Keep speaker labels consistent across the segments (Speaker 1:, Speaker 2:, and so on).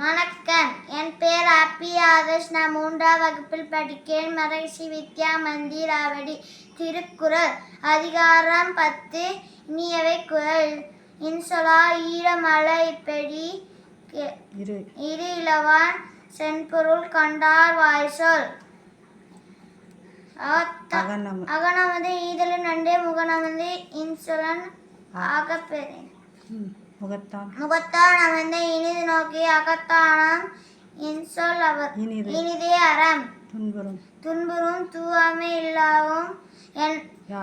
Speaker 1: வணக்கம். என் பேர் அப்பி ஆதர்ஷ். நான் மூன்றாம் வகுப்பில் படிக்கிறேன். மகரிஷி வித்யா மந்திர் ஆவடி திருக்குறள். அதிகாரம் பத்து. இனியவை குரல். இன்சொலா ஈரமலை பெடி
Speaker 2: இரு.
Speaker 1: இளவான் சென்பொருள் கண்டார் வாய்சொல். அகனமது ஈதலு நண்டே முகனமது இன்சொலன் ஆகப்பெறேன்.
Speaker 2: முகத்தான்.
Speaker 1: முகத்தான் அமைந்த இனிது நோக்கி அகத்தானம். இன்சொல் அவர்
Speaker 2: இனிது.
Speaker 1: இனிதே அறம்.
Speaker 2: துன்புறும்.
Speaker 1: துன்புறும் தூவாமை இல்லாவும்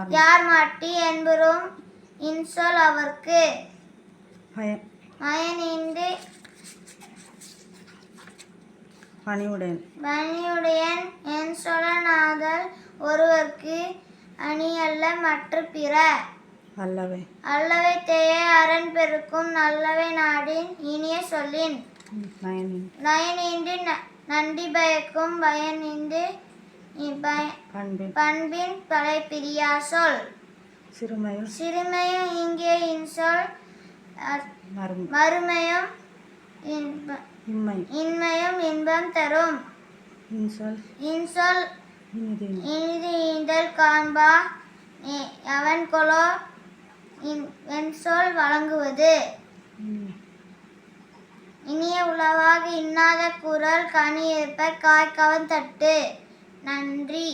Speaker 2: யார்
Speaker 1: மாட்டி என்புறும் இன்சொல் அவர்க்கு. மயனின்று
Speaker 2: பணிவுடன்
Speaker 1: பணியுடையன் என் சொலனாதல் ஒருவர்க்கு அணி அல்ல மற்ற பிற
Speaker 2: அல்லவை.
Speaker 1: அல்லவை தேய அரண் பெருக்கும் நல்லவை நாடின் இனிய சொல்லின். நயனின்றி நன்றி பயக்கும் பயனின்றி
Speaker 2: பண்பின்.
Speaker 1: பண்பின் படை பிரியா சொல்.
Speaker 2: சிறுமையில்
Speaker 1: சிறுமையும் இங்கே இன்சொல் மறுமையும் இன்மையும் இன்பம் தரும்.
Speaker 2: இன்சொல்
Speaker 1: இன்சொல்
Speaker 2: இனிது
Speaker 1: இனிது. ஈந்தல் காண்பா அவன் கொலோ என் சொல் வழங்குவது. இனிய உளவாக இன்னாத குரல் கனி இருப்ப காய்கவன் தட்டு. நன்றி.